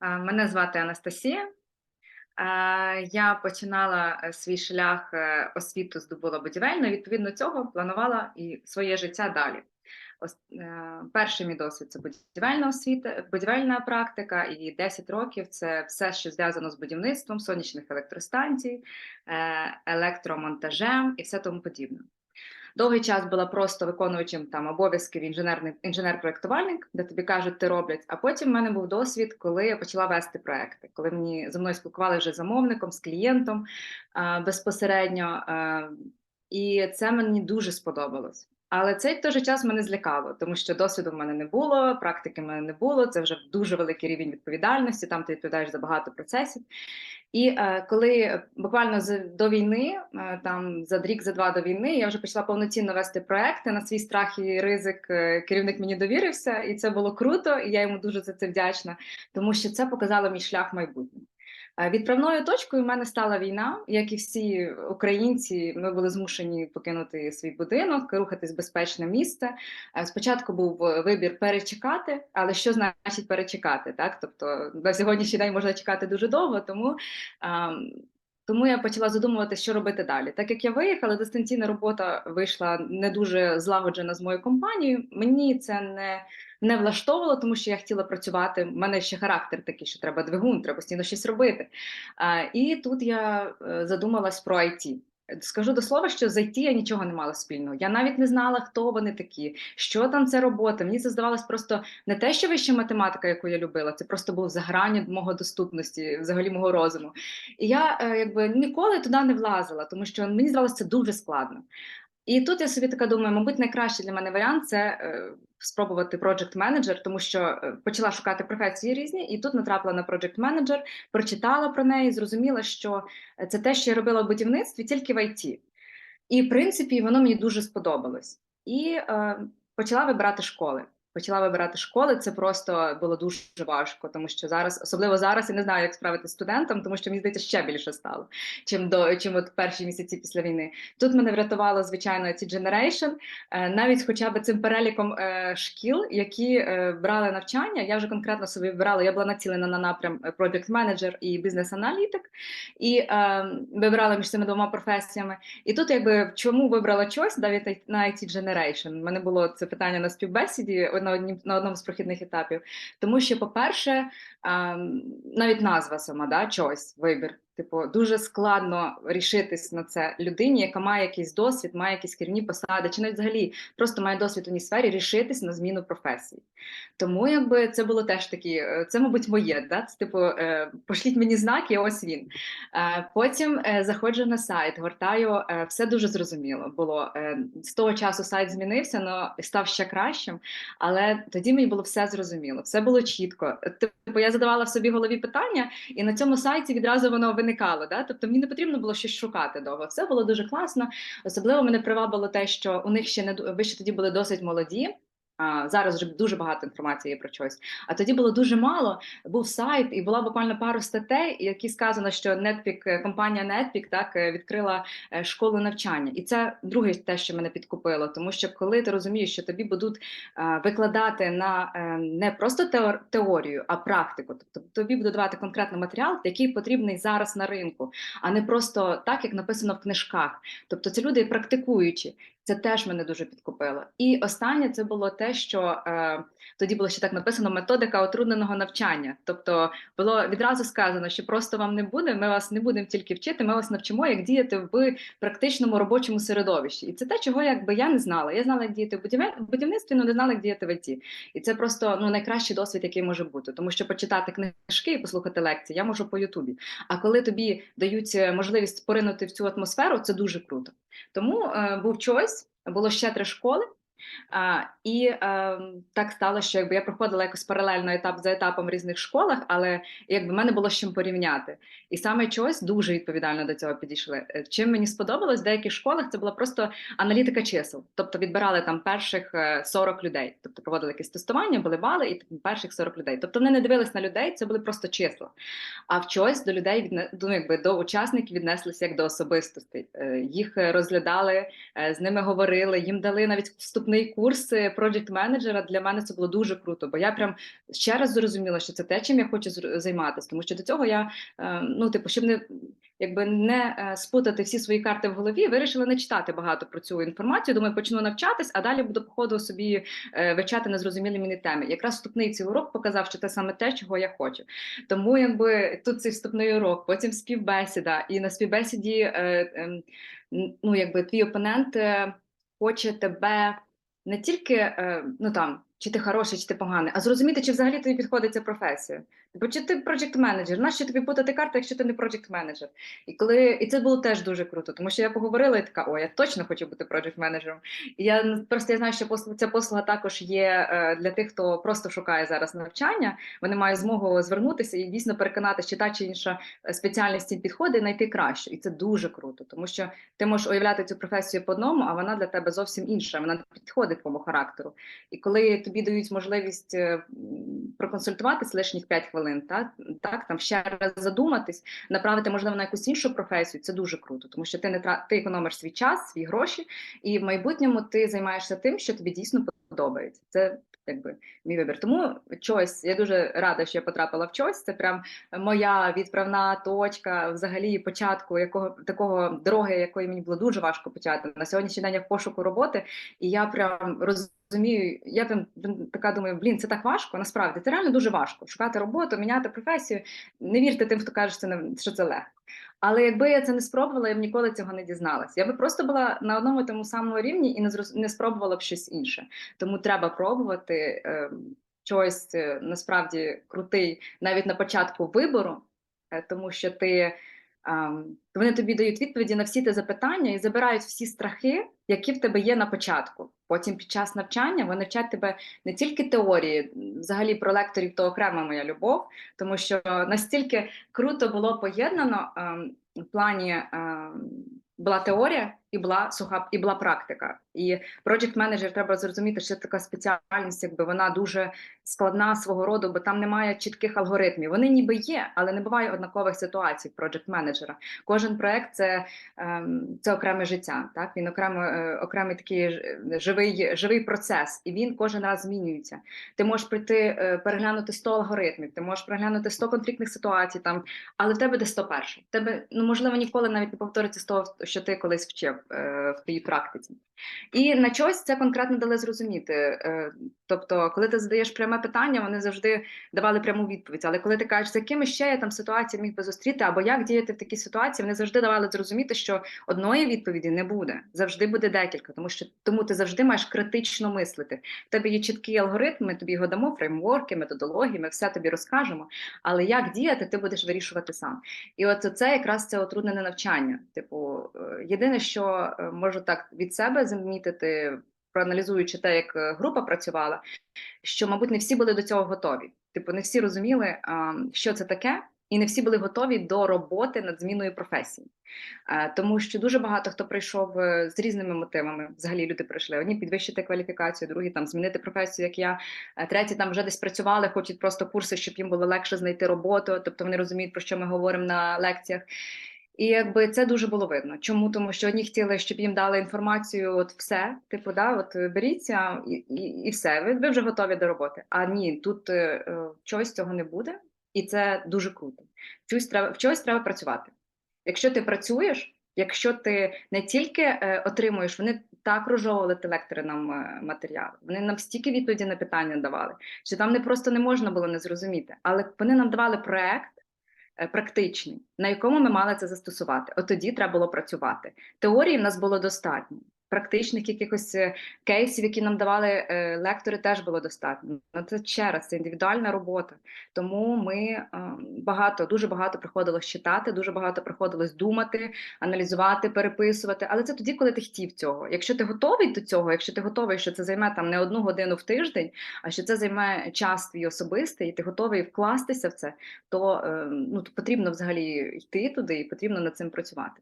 Мене звати Анастасія. Я починала е, свій шлях е, освіту здобула будівельну. Відповідно цього планувала і своє життя далі. Е, Перший мій досвід це будівельна освіта, будівельна практика, і 10 років це все, що зв'язано з будівництвом, сонячних електростанцій, електромонтажем і все тому подібне. Довгий час була просто виконуючим там обов'язків інженерний інженер-проектувальник, де тобі кажуть, ти роблять. А потім в мене був досвід, коли я почала вести проекти, коли мені зі мною спілкували вже замовником, з клієнтом а, безпосередньо. А, і це мені дуже сподобалось. Але цей в той же час мене злякало, тому що досвіду в мене не було, практики в мене не було. Це вже дуже великий рівень відповідальності. Там ти відповідаєш за багато процесів. І е, коли буквально з, до війни, е, там за рік, за два до війни, я вже почала повноцінно вести проекти на свій страх і ризик. е, Керівник мені довірився, і це було круто. І я йому дуже за це вдячна, тому що це показало мій шлях майбутнє. Відправною точкою в мене стала війна, як і всі українці. Ми були змушені покинути свій будинок, рухатись в безпечне місце. Е, Спочатку був е, вибір перечекати, але що значить перечекати? Так, тобто на сьогоднішній день можна чекати дуже довго, тому. Тому я почала задумуватися, що робити далі. Так як я виїхала, дистанційна робота вийшла не дуже злагоджена з моєю компанією. Мені це не, не влаштовувало, тому що я хотіла працювати. У мене ще характер такий, що треба двигун, треба постійно щось робити. А, і тут я е, задумалась про IT. Скажу до слова, що з IT я нічого не мала спільного. Я навіть не знала, хто вони такі, що там це робота. Мені це здавалось просто не те, що вища математика, яку я любила, це просто був за грані мого доступності, взагалі мого розуму. І я е, якби ніколи туди не влазила, тому що мені здавалося це дуже складно. І тут я собі така думаю, мабуть, найкращий для мене варіант це е, спробувати project менеджер, тому що е, почала шукати професії різні, і тут натрапила на project менеджер, прочитала про неї, зрозуміла, що це те, що я робила в будівництві, тільки в IT. І в принципі воно мені дуже сподобалось. І е, почала вибирати школи. Почала вибирати школи. Це просто було дуже важко, тому що зараз, особливо зараз, я не знаю, як справитися з студентом, тому що мені здається, ще більше стало, чим до чим от перші місяці після війни. Тут мене врятувало звичайно ці Generation, е, навіть хоча б цим переліком е, шкіл, які е, брали навчання. Я вже конкретно собі вибирала. Я була націлена на напрям Project Manager і бізнес-аналітик, і вибирала між цими двома професіями. І тут, якби чому вибрала щось навіть на IT Generation? У мене було це питання на співбесіді на однім на одному з прохідних етапів. Тому що, по-перше, ем, навіть назва сама да, чогось, вибір. Типу, дуже складно рішитись на це людині, яка має якийсь досвід, має якісь керівні посади, чи навіть взагалі просто має досвід у ній сфері, рішитись на зміну професії. Тому якби це було теж такі, е, це, мабуть, моє. Да? Це, типу, е, пошліть мені знак, і ось він. Е, Потім заходжу на сайт, гортаю, все дуже зрозуміло було. З того часу сайт змінився, але став ще кращим. Але тоді мені було все зрозуміло, все було чітко. Типу, я задавала в собі голові питання, і на цьому сайті відразу воно виникало. Да? Тобто мені не потрібно було щось шукати довго. Все було дуже класно. Особливо мене привабило те, що у них ще не ви ще тоді були досить молоді. Зараз вже дуже багато інформації є про щось. А тоді було дуже мало. Був сайт, і була буквально пару статей, які сказано, що Netpeak, е, компанія Netpeak так е, відкрила е, школу навчання. І це друге те, що мене підкупило. Тому що коли ти розумієш, що тобі будуть викладати на не просто теор- теорію, а практику, тобто тобі будуть давати конкретний матеріал, який потрібний зараз на ринку, а не просто так, як написано в книжках. Тобто це люди практикуючі. Це теж мене дуже підкупило. І останнє це було те, що е, тоді було ще так написано методика отрудненого навчання. Тобто було відразу сказано, що просто вам не буде. Ми вас не будемо тільки вчити, ми вас навчимо, як діяти в практичному робочому середовищі. І це те, чого якби я не знала. Я знала, як діяти в будівництві, але не знала, як діяти в ІТ. І це просто ну найкращий досвід, який може бути, тому що почитати книжки і послухати лекції я можу по Ютубі. А коли тобі дають е, можливість поринути в цю атмосферу, це дуже круто. Тому е, був choice, було ще три школи. А, і е, так стало, що якби я проходила якось паралельно етап за етапом в різних школах, але якби мене було з чим порівняти. І саме щось дуже відповідально до цього підійшли. Е, Чим мені сподобалось в деяких школах, це була просто аналітика чисел. Тобто відбирали там перших е, 40 людей, тобто проводили якесь тестування, були бали, і перших 40 людей. Тобто вони не дивились на людей, це були просто числа. А в щось до людей відне, ну, якби до учасників віднеслися як до особистостей. Е, Їх е, розглядали, е, з ними говорили, їм дали навіть вступну вступний курс е, project менеджера для мене це було дуже круто, бо я прям ще раз зрозуміла, що це те, чим я хочу займатися. Тому що до цього я е, ну, типу, щоб не якби не е, спутати всі свої карти в голові, вирішила не читати багато про цю інформацію. Думаю, почну навчатись, а далі буду по ходу собі е, вивчати незрозумілі мені теми. Якраз вступний цей урок показав, що це саме те, чого я хочу. Тому якби тут цей вступний урок, потім співбесіда, і на співбесіді е, ем, ну, якби твій опонент е, хоче тебе не тільки е, ну там. Чи ти хороший, чи ти поганий, а зрозуміти, чи взагалі тобі підходить ця професія. Бо чи ти проджект менеджер? Нащо тобі путати карти, якщо ти не проджект менеджер? І коли і це було теж дуже круто, тому що я поговорила і така, о, я точно хочу бути проджект менеджером. І я просто я знаю, що послуга, ця послуга також є е, для тих, хто просто шукає зараз навчання. Вони мають змогу звернутися і дійсно переконати, чи та чи інша спеціальність підходить, знайти краще. І це дуже круто, тому що ти можеш уявляти цю професію по одному, а вона для тебе зовсім інша. Вона підходить твоєму характеру. І коли тобі дають можливість проконсультуватися м, проконсультуватись лишніх 5 хвилин, так, так там ще раз задуматись, направити можливо на якусь іншу професію, це дуже круто, тому що ти не ти економиш свій час, свої гроші, і в майбутньому ти займаєшся тим, що тобі дійсно подобається. Це якби мій вибір. Тому чось я дуже рада, що я потрапила в чось. Це прям моя відправна точка, взагалі початку якого такого дороги, якої мені було дуже важко почати. На сьогоднішній день я в пошуку роботи, і я прям розумію. Я прям така думаю, блін, це так важко. Насправді це реально дуже важко шукати роботу, міняти професію. Не вірте тим, хто каже, що це легко. Але якби я це не спробувала, я б ніколи цього не дізналась. Я би просто була на одному тому самому рівні і не зроз... не спробувала б щось інше. Тому треба пробувати е, щось е, насправді крутий навіть на початку вибору, е, тому що ти. Um, вони тобі дають відповіді на всі ті запитання і забирають всі страхи, які в тебе є на початку. Потім під час навчання вони вчать тебе не тільки теорії, взагалі про лекторів то окрема моя любов, тому що настільки круто було поєднано ем, в плані ем, була теорія і була суха і була практика. І project менеджер треба зрозуміти, що така спеціальність, якби вона дуже складна свого роду, бо там немає чітких алгоритмів. Вони ніби є, але не буває однакових ситуацій project менеджера. Кожен проект це, ем, це окреме життя. Так він окремо е, окремий такий живий, живий процес, і він кожен раз змінюється. Ти можеш прийти е, переглянути 100 алгоритмів, ти можеш переглянути 100 конфліктних ситуацій, там, але в тебе де 101. В тебе ну можливо ніколи навіть не повториться з того, що ти колись вчив е, в твоїй практиці. І на щось це конкретно дали зрозуміти. Е, тобто, коли ти задаєш пряме питання, вони завжди давали пряму відповідь. Але коли ти кажеш, з якими ще я там ситуації міг би зустріти, або як діяти в такій ситуації, вони завжди давали зрозуміти, що одної відповіді не буде. Завжди буде декілька, тому що тому ти завжди маєш критично мислити. В тебе є чіткий алгоритм, ми тобі його дамо, фреймворки, методології, ми все тобі розкажемо. Але як діяти, ти будеш вирішувати сам. І от це якраз це отруднене навчання. Типу, єдине, що можу так від себе замітити, проаналізуючи те, як е, група працювала, що, мабуть, не всі були до цього готові. Типу, не всі розуміли, що це таке, і не всі були готові до роботи над зміною професії. Тому що дуже багато хто прийшов е, з різними мотивами. Взагалі люди прийшли. Одні підвищити кваліфікацію, другі там змінити професію, як я, треті там вже десь працювали, хочуть просто курси, щоб їм було легше знайти роботу. Тобто вони розуміють, про що ми говоримо на лекціях. І якби це дуже було видно. Чому? Тому що одні хотіли, щоб їм дали інформацію, от все, типу, да, от беріться і і, і все, ви, ви вже готові до роботи. А ні, тут е, чогось цього не буде, і це дуже круто. Чогось треба в чогось треба працювати. Якщо ти працюєш, якщо ти не тільки е, отримуєш, вони так розжовували ті лектори нам е, матеріал, вони нам стільки відповіді на питання давали, що там не просто не можна було не зрозуміти, але вони нам давали проект. Е, практичний, на якому ми мали це застосувати. От тоді треба було працювати. Теорії в нас було достатньо. Практичних якихось е, кейсів, які нам давали е, лектори, теж було достатньо. Ну, Це ще раз це індивідуальна робота. Тому ми е, багато, дуже багато приходилось читати, дуже багато приходилось думати, аналізувати, переписувати. Але це тоді, коли ти хотів цього. Якщо ти готовий до цього, якщо ти готовий, що це займе там не одну годину в тиждень, а що це займе час твій особистий, і ти готовий вкластися в це, то ну потрібно взагалі йти туди і потрібно над цим працювати.